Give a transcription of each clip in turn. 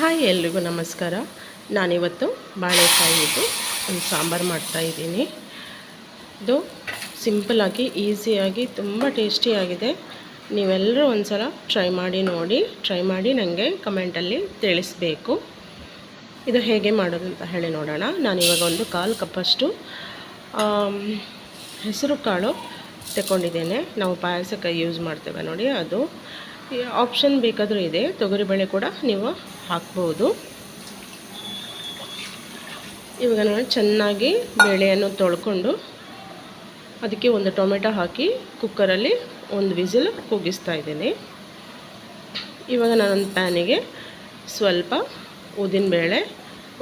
Hi ಎಲ್ರಿಗೂ ನಮಸ್ಕಾರ. ನಾನಿವತ್ತು ಬಾಳೆಕಾಯಿದು ಒಂದು ಸಾಂಬಾರು ಮಾಡ್ತಾಯಿದ್ದೀನಿ ಇದು ಸಿಂಪಲಾಗಿ ಈಸಿಯಾಗಿ ತುಂಬ ಟೇಸ್ಟಿಯಾಗಿದೆ ನೀವೆಲ್ಲರೂ ಒಂದು ಸಲ ಟ್ರೈ ಮಾಡಿ ನೋಡಿ. ಟ್ರೈ ಮಾಡಿ ನನಗೆ ಕಮೆಂಟಲ್ಲಿ ತಿಳಿಸ್ಬೇಕು. ಇದು ಹೇಗೆ ಮಾಡೋದು ಅಂತ ಹೇಳಿ ನೋಡೋಣ. ನಾನಿವಾಗ ಒಂದು ಕಾಲು ಕಪ್ಪಷ್ಟು ಹೆಸರು ಕಾಳು ತಗೊಂಡಿದ್ದೇನೆ ನಾವು ಪಾಯಸಕ್ಕೆ ಯೂಸ್ ಮಾಡ್ತೇವೆ ನೋಡಿ ಅದು. ಆಪ್ಷನ್ ಬೇಕಾದರೂ ಇದೆ. ತೊಗರಿಬೇಳೆ ಕೂಡ ನೀವು ಹಾಕ್ಬೋದು. ಇವಾಗ ನಾನು ಚೆನ್ನಾಗಿ ಬೇಳೆಯನ್ನು ತೊಳ್ಕೊಂಡು ಅದಕ್ಕೆ ಒಂದು ಟೊಮೆಟೊ ಹಾಕಿ ಕುಕ್ಕರಲ್ಲಿ ಒಂದು ವಿಸಿಲ್ ಕೂಗಿಸ್ತಾ ಇದ್ದೀನಿ. ಇವಾಗ ನಾನೊಂದು ಪ್ಯಾನಿಗೆ ಸ್ವಲ್ಪ ಉದ್ದಿನಬೇಳೆ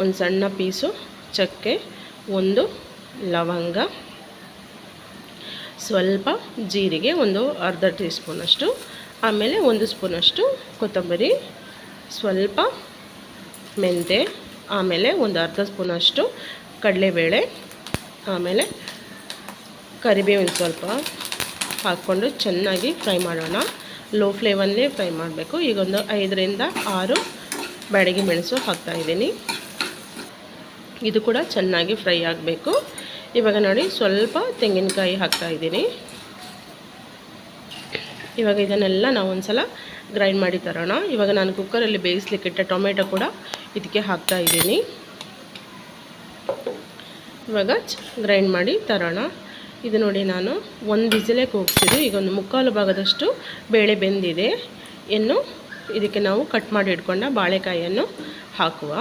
ಒಂದು ಸಣ್ಣ ಪೀಸು ಚಕ್ಕೆ, ಒಂದು ಲವಂಗ, ಸ್ವಲ್ಪ ಜೀರಿಗೆ, ಒಂದು ಅರ್ಧ ಟೀ ಸ್ಪೂನಷ್ಟು ಆಮೇಲೆ ಒಂದು ಸ್ಪೂನಷ್ಟು ಕೊತ್ತಂಬರಿ, ಸ್ವಲ್ಪ ಮೆಂತೆ, ಆಮೇಲೆ ಒಂದು ಅರ್ಧ ಸ್ಪೂನಷ್ಟು ಕಡಲೆಬೇಳೆ, ಆಮೇಲೆ ಕರಿಬೇವಿನ ಸ್ವಲ್ಪ ಹಾಕ್ಕೊಂಡು ಚೆನ್ನಾಗಿ ಫ್ರೈ ಮಾಡೋಣ. ಲೋ ಫ್ಲೇಮಲ್ಲೇ ಫ್ರೈ ಮಾಡಬೇಕು. ಈಗ ಒಂದು ಐದರಿಂದ ಆರು ಬ್ಯಾಡಗಿ ಮೆಣಸು ಹಾಕ್ತಾಯಿದ್ದೀನಿ ಇದು ಕೂಡ ಚೆನ್ನಾಗಿ ಫ್ರೈ ಆಗಬೇಕು. ಇವಾಗ ನೋಡಿ, ಸ್ವಲ್ಪ ತೆಂಗಿನಕಾಯಿ ಹಾಕ್ತಾಯಿದ್ದೀನಿ ಇವಾಗ ಇದನ್ನೆಲ್ಲ ನಾವು ಒಂದು ಗ್ರೈಂಡ್ ಮಾಡಿ ತರೋಣ. ಇವಾಗ ನಾನು ಕುಕ್ಕರಲ್ಲಿ ಬೇಯಿಸ್ಲಿಕ್ಕಿಟ್ಟ ಟೊಮೆಟೊ ಕೂಡ ಇದಕ್ಕೆ ಹಾಕ್ತಾ ಇದ್ದೀನಿ. ಇವಾಗ ಗ್ರೈಂಡ್ ಮಾಡಿ ತರೋಣ. ಇದು ನೋಡಿ ನಾನು ಒಂದು ಬಿಸಿಲೇ ಕೂಗಿಸಿದ್ದು ಈಗ ಒಂದು ಮುಕ್ಕಾಲು ಭಾಗದಷ್ಟು ಬೇಳೆ ಬೆಂದಿದೆ. ಇನ್ನು ಇದಕ್ಕೆ ನಾವು ಕಟ್ ಮಾಡಿ ಇಟ್ಕೊಂಡ ಬಾಳೆಕಾಯಿಯನ್ನು ಹಾಕುವ.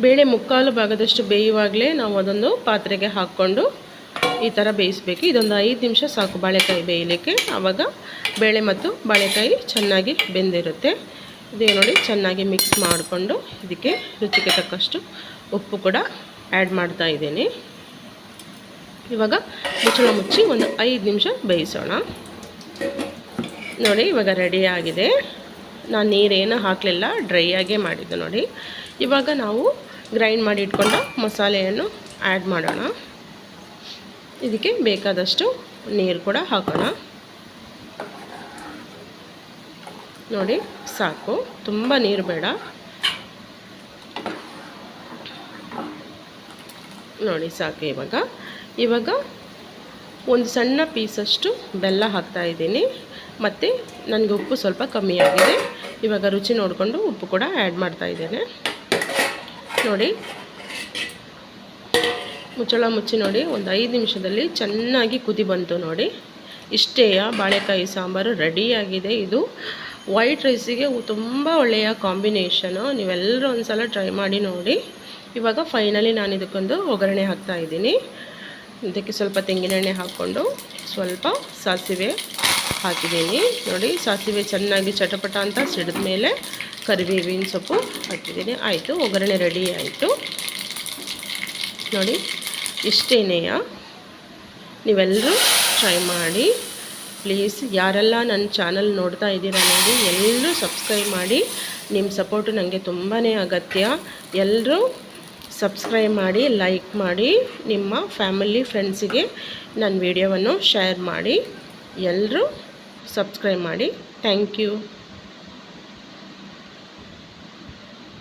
ಬೇಳೆ ಮುಕ್ಕಾಲು ಭಾಗದಷ್ಟು ಬೇಯುವಾಗಲೇ ನಾವು ಅದೊಂದು ಪಾತ್ರೆಗೆ ಹಾಕ್ಕೊಂಡು ಈ ಥರ ಬೇಯಿಸಬೇಕು. ಇದೊಂದು ಐದು ನಿಮಿಷ ಸಾಕು ಬಾಳೆಕಾಯಿ ಬೇಯಲಿಕ್ಕೆ. ಆವಾಗ ಬೇಳೆ ಮತ್ತು ಬಾಳೆಕಾಯಿ ಚೆನ್ನಾಗಿ ಬೆಂದಿರುತ್ತೆ. ಇದೇ ನೋಡಿ, ಚೆನ್ನಾಗಿ ಮಿಕ್ಸ್ ಮಾಡಿಕೊಂಡು ಇದಕ್ಕೆ ರುಚಿಗೆ ತಕ್ಕಷ್ಟು ಉಪ್ಪು ಕೂಡ ಆ್ಯಡ್ ಮಾಡ್ತಾ ಇದ್ದೀನಿ. ಇವಾಗ ಮುಚ್ಚಳ ಮುಚ್ಚಿ ಒಂದು ಐದು ನಿಮಿಷ ಬೇಯಿಸೋಣ. ನೋಡಿ, ಇವಾಗ ರೆಡಿ ಆಗಿದೆ. ನಾನು ನೀರೇನು ಹಾಕಲಿಲ್ಲ ಡ್ರೈ ಆಗೇ ಮಾಡಿದ್ದು ನೋಡಿ. ಇವಾಗ ನಾವು ಗ್ರೈಂಡ್ ಮಾಡಿ ಇಟ್ಕೊಂಡ ಮಸಾಲೆಯನ್ನು ಆ್ಯಡ್ ಮಾಡೋಣ. ಇದಕ್ಕೆ ಬೇಕಾದಷ್ಟು ನೀರು ಕೂಡ ಹಾಕೋಣ. ನೋಡಿ, ಸಾಕು. ತುಂಬ ನೀರು ಬೇಡ. ನೋಡಿ, ಸಾಕು ಇವಾಗ. ಇವಾಗ ಒಂದು ಸಣ್ಣ ಪೀಸಷ್ಟು ಬೆಲ್ಲ ಹಾಕ್ತಾ ಇದ್ದೀನಿ. ಮತ್ತು ನನಗೆ ಉಪ್ಪು ಸ್ವಲ್ಪ ಕಮ್ಮಿ ಆಗಿದೆ. ಇವಾಗ ರುಚಿ ನೋಡಿಕೊಂಡು ಉಪ್ಪು ಕೂಡ ಆ್ಯಡ್ ಮಾಡ್ತಾ ಇದ್ದೇನೆ. ನೋಡಿ ಮುಚ್ಚಳ ಮುಚ್ಚಿ ನೋಡಿ, ಒಂದು ಐದು ನಿಮಿಷದಲ್ಲಿ ಚೆನ್ನಾಗಿ ಕುದಿ ಬಂತು ನೋಡಿ. ಇಷ್ಟೇಯ ಬಾಳೆಕಾಯಿ ಸಾಂಬಾರು ರೆಡಿಯಾಗಿದೆ ಇದು. ವೈಟ್ ರೈಸಿಗೆ ತುಂಬ ಒಳ್ಳೆಯ ಕಾಂಬಿನೇಷನು ನೀವೆಲ್ಲರೂ ಒಂದು ಸಲ ಟ್ರೈ ಮಾಡಿ ನೋಡಿ. ಇವಾಗ ಫೈನಲಿ ನಾನು ಇದಕ್ಕೊಂದು ಒಗ್ಗರಣೆ ಹಾಕ್ತಾ ಇದ್ದೀನಿ. ಇದಕ್ಕೆ ಸ್ವಲ್ಪ ತೆಂಗಿನೆಣ್ಣೆ ಹಾಕ್ಕೊಂಡು ಸ್ವಲ್ಪ ಸಾಸಿವೆ ಹಾಕಿದ್ದೀನಿ. ನೋಡಿ, ಸಾಸಿವೆ ಚೆನ್ನಾಗಿ ಚಟಪಟ ಅಂತ ಸಿಡಿದ ಮೇಲೆ ಕರಿಬೇವಿನ ಸೊಪ್ಪು ಹಾಕಿದ್ದೀನಿ. ಆಯಿತು, ಒಗ್ಗರಣೆ ರೆಡಿ ಆಯಿತು. ನೋಡಿ. ಇಷ್ಟೇನೆಯ ನೀವೆಲ್ಲರೂ ಟ್ರೈ ಮಾಡಿ ಪ್ಲೀಸ್ ಯಾರೆಲ್ಲ ನನ್ನ ಚಾನಲ್ ನೋಡ್ತಾ ಇದ್ದೀರಾ ನೋಡಿ ಎಲ್ಲರೂ ಸಬ್ಸ್ಕ್ರೈಬ್ ಮಾಡಿ. ನಿಮ್ಮ ಸಪೋರ್ಟು ನನಗೆ ತುಂಬಾ ಅಗತ್ಯ. ಎಲ್ಲರೂ ಸಬ್ಸ್ಕ್ರೈಬ್ ಮಾಡಿ ಲೈಕ್ ಮಾಡಿ, ನಿಮ್ಮ ಫ್ಯಾಮಿಲಿ ಫ್ರೆಂಡ್ಸಿಗೆ ನನ್ನ ವಿಡಿಯೋವನ್ನು ಶೇರ್ ಮಾಡಿ. ಎಲ್ಲರೂ ಸಬ್ಸ್ಕ್ರೈಬ್ ಮಾಡಿ. Thank you